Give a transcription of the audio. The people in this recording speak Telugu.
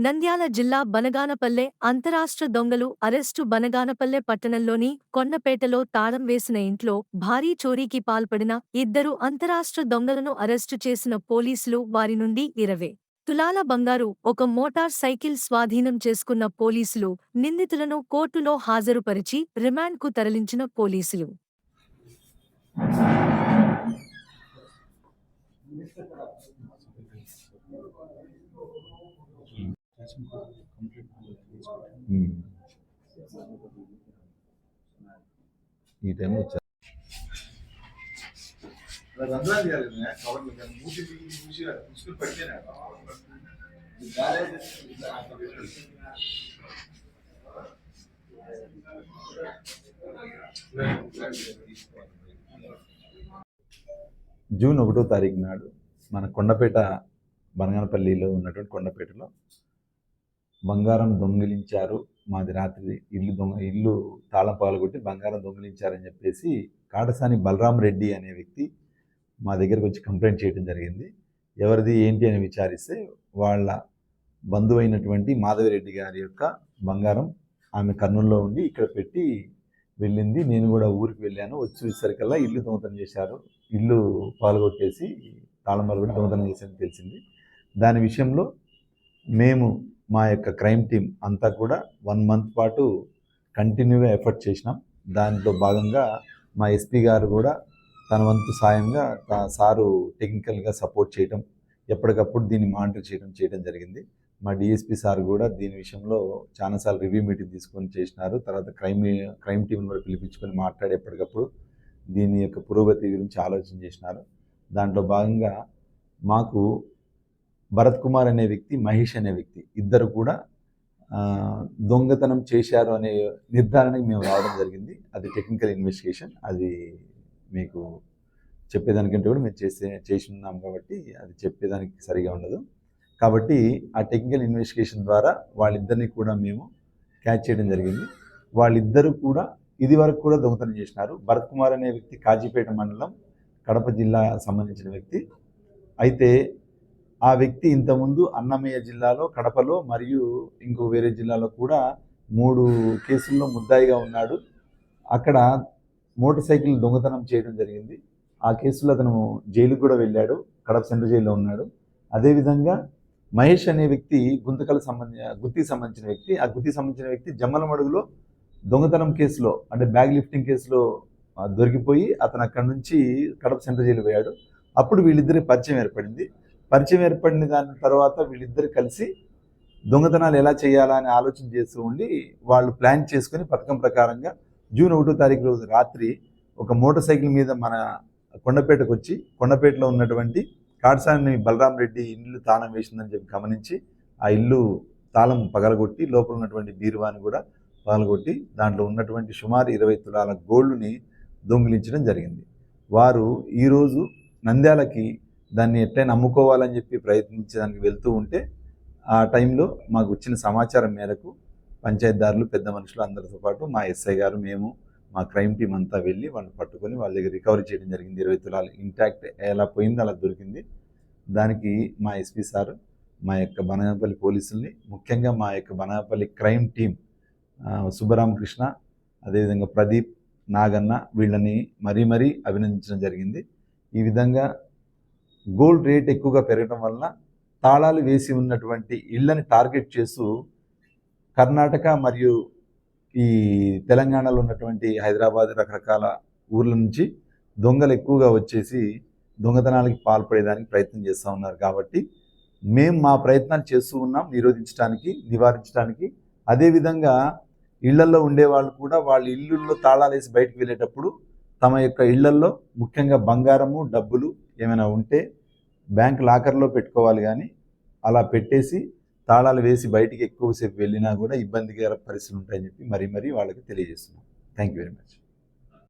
నంద్యాల జిల్లా బనగానపల్లె అంతరాష్ట్ర దొంగలు అరెస్టు బనగానపల్లె పట్టణంలోని కొండపేటలో తాళం వేసిన ఇంట్లో భారీ చోరీకి పాల్పడిన ఇద్దరు అంతరాష్ట్ర దొంగలను అరెస్టు చేసిన పోలీసులు వారి నుండి ఇరవై తులాల బంగారు ఒక మోటార్ సైకిల్ స్వాధీనం చేసుకున్న పోలీసులు నిందితులను కోర్టులో హాజరుపరిచి రిమాండ్కు తరలించిన పోలీసులు ఉమ్. ఈ టైం వచ్చా? పెట్టాలి. జూన్ ఒకటో తారీఖు నాడు మన కొండపేట బనగానపల్లిలో ఉన్నటువంటి కొండపేటలో బంగారం దొంగిలించారు. మాది రాత్రి ఇల్లు దొంగ ఇల్లు తాళం పాల్గొట్టి బంగారం దొంగిలించారని చెప్పేసి కాటసాని బలరాం రెడ్డి అనే వ్యక్తి మా దగ్గరకు వచ్చి కంప్లైంట్ చేయడం జరిగింది. ఎవరిది ఏంటి అని విచారిస్తే వాళ్ళ బంధువైనటువంటి మాధవిరెడ్డి గారి యొక్క బంగారం ఆమె కర్నూలులో ఉండి ఇక్కడ పెట్టి వెళ్ళింది. నేను కూడా ఊరికి వెళ్ళాను. వచ్చేసరికల్లా ఇల్లు దొంగతనం చేశారు. ఇల్లు పాల్గొట్టేసి తాళం పాల్గొట్టి దొంగతనం చేశారని తెలిసింది. దాని విషయంలో మేము మా యొక్క క్రైమ్ టీం అంతా కూడా వన్ మంత్ పాటు కంటిన్యూగా ఎఫర్ట్ చేసినాం. దాంట్లో భాగంగా మా ఎస్పీ గారు కూడా తన వంతు సాయంగా తా- సారు టెక్నికల్గా సపోర్ట్ చేయడం ఎప్పటికప్పుడు దీన్ని మానిటర్ చేయడం చేయడం జరిగింది. మా డిఎస్పీ సార్ కూడా దీని విషయంలో చాలాసార్లు రివ్యూ మీటింగ్ తీసుకొని చేసినారు. తర్వాత క్రైమ్ క్రైమ్ టీం కూడా పిలిపించుకొని మాట్లాడి ఎప్పటికప్పుడు దీని యొక్క పురోగతి గురించి ఆలోచన చేసినారు. దాంట్లో భాగంగా మాకు భరత్ కుమార్ అనే వ్యక్తి మహేష్ అనే వ్యక్తి. ఇద్దరు కూడా దొంగతనం చేశారు అనే నిర్ధారణకి మేము రావడం జరిగింది. అది టెక్నికల్ ఇన్వెస్టిగేషన్. అది మీకు చెప్పేదానికంటే కూడా మేము చేసే చేసి ఉన్నాం కాబట్టి అది చెప్పేదానికి సరిగా ఉండదు. కాబట్టి ఆ టెక్నికల్ ఇన్వెస్టిగేషన్ ద్వారా వాళ్ళిద్దరిని కూడా మేము క్యాచ్ చేయడం జరిగింది. వాళ్ళిద్దరూ కూడా ఇది వరకు కూడా దొంగతనం చేసినారు. భరత్ కుమార్ అనే వ్యక్తి కాజీపేట మండలం కడప జిల్లా సంబంధించిన వ్యక్తి. అయితే ఆ వ్యక్తి ఇంతకుముందు అన్నమయ్య జిల్లాలో కడపలో మరియు ఇంకో వేరే జిల్లాలో కూడా మూడు కేసుల్లో ముద్దాయిగా ఉన్నాడు. అక్కడ మోటార్ సైకిల్ దొంగతనం చేయడం జరిగింది. ఆ కేసులో అతను జైలుకు కూడా వెళ్ళాడు. కడప సెంట్రల్ జైల్లో ఉన్నాడు. అదేవిధంగా మహేష్ అనే వ్యక్తి గుంతకల సంబంధించిన గుత్తికి సంబంధించిన వ్యక్తి. ఆ గుత్తికి సంబంధించిన వ్యక్తి జమ్మలమడుగులో దొంగతనం కేసులో అంటే బ్యాగ్ లిఫ్టింగ్ కేసులో దొరికిపోయి అతను అక్కడి నుంచి కడప సెంట్రల్ జైలు పోయాడు. అప్పుడు వీళ్ళిద్దరి పరిచయం ఏర్పడింది. పరిచయం ఏర్పడిన దాని తర్వాత వీళ్ళిద్దరు కలిసి దొంగతనాలు ఎలా చేయాలా అని ఆలోచన చేస్తూ ఉండి వాళ్ళు ప్లాన్ చేసుకుని పథకం ప్రకారంగా జూన్ ఒకటో తారీఖు రోజు రాత్రి ఒక మోటార్ సైకిల్ మీద మన కొండపేటకు వచ్చి కొండపేటలో ఉన్నటువంటి కాడసాని బలరాం రెడ్డి ఇల్లు తాళం వేసిందని చెప్పి గమనించి ఆ ఇల్లు తాళం పగలగొట్టి లోపల ఉన్నటువంటి బీరువాని కూడా పగలగొట్టి దాంట్లో ఉన్నటువంటి సుమారు ఇరవై తులాల గోల్డ్ని దొంగిలించడం జరిగింది. వారు ఈరోజు నంద్యాలకి దాన్ని ఎట్లయినా అమ్ముకోవాలని చెప్పి ప్రయత్నించడానికి వెళ్తూ ఉంటే ఆ టైంలో మాకు వచ్చిన సమాచారం మేరకు పంచాయతీదారులు పెద్ద మనుషులు అందరితో పాటు మా ఎస్ఐ గారు మేము మా క్రైమ్ టీం అంతా వెళ్ళి వాళ్ళని పట్టుకొని వాళ్ళ దగ్గర రికవరీ చేయడం జరిగింది. ఇరవై తులాలు ఇంటాక్ట్ ఎలా పోయిందో అలా దొరికింది. దానికి మా ఎస్పీ సార్ మా యొక్క బనగాపల్లి పోలీసుల్ని ముఖ్యంగా మా యొక్క బనగాపల్లి క్రైమ్ టీం సుబ్బరామకృష్ణ అదేవిధంగా ప్రదీప్ నాగన్న వీళ్ళని మరీ మరీ అభినందించడం జరిగింది. ఈ విధంగా గోల్డ్ రేట్ ఎక్కువగా పెరగడం వలన తాళాలు వేసి ఉన్నటువంటి ఇళ్ళని టార్గెట్ చేస్తూ కర్ణాటక మరియు ఈ తెలంగాణలో ఉన్నటువంటి హైదరాబాద్ రకరకాల ఊర్ల నుంచి దొంగలు ఎక్కువగా వచ్చేసి దొంగతనాలకి పాల్పడేదానికి ప్రయత్నం చేస్తూ ఉన్నారు. కాబట్టి మేము మా ప్రయత్నాలు చేస్తూ ఉన్నాం నిరోధించడానికి నివారించడానికి. అదేవిధంగా ఇళ్ళల్లో ఉండేవాళ్ళు కూడా వాళ్ళ ఇళ్ళల్లో తాళాలు వేసి బయటకు వెళ్ళేటప్పుడు తమ యొక్క ఇళ్ళల్లో ముఖ్యంగా బంగారము డబ్బులు ఏమైనా ఉంటే బ్యాంక్ లాకర్లో పెట్టుకోవాలి కానీ అలా పెట్టేసి తాళాలు వేసి బయటికి ఎక్కువసేపు వెళ్ళినా కూడా ఇబ్బందికర పరిస్థితులు ఉంటాయని చెప్పి మరీ మరీ వాళ్ళకి తెలియజేస్తున్నాం. Thank you very much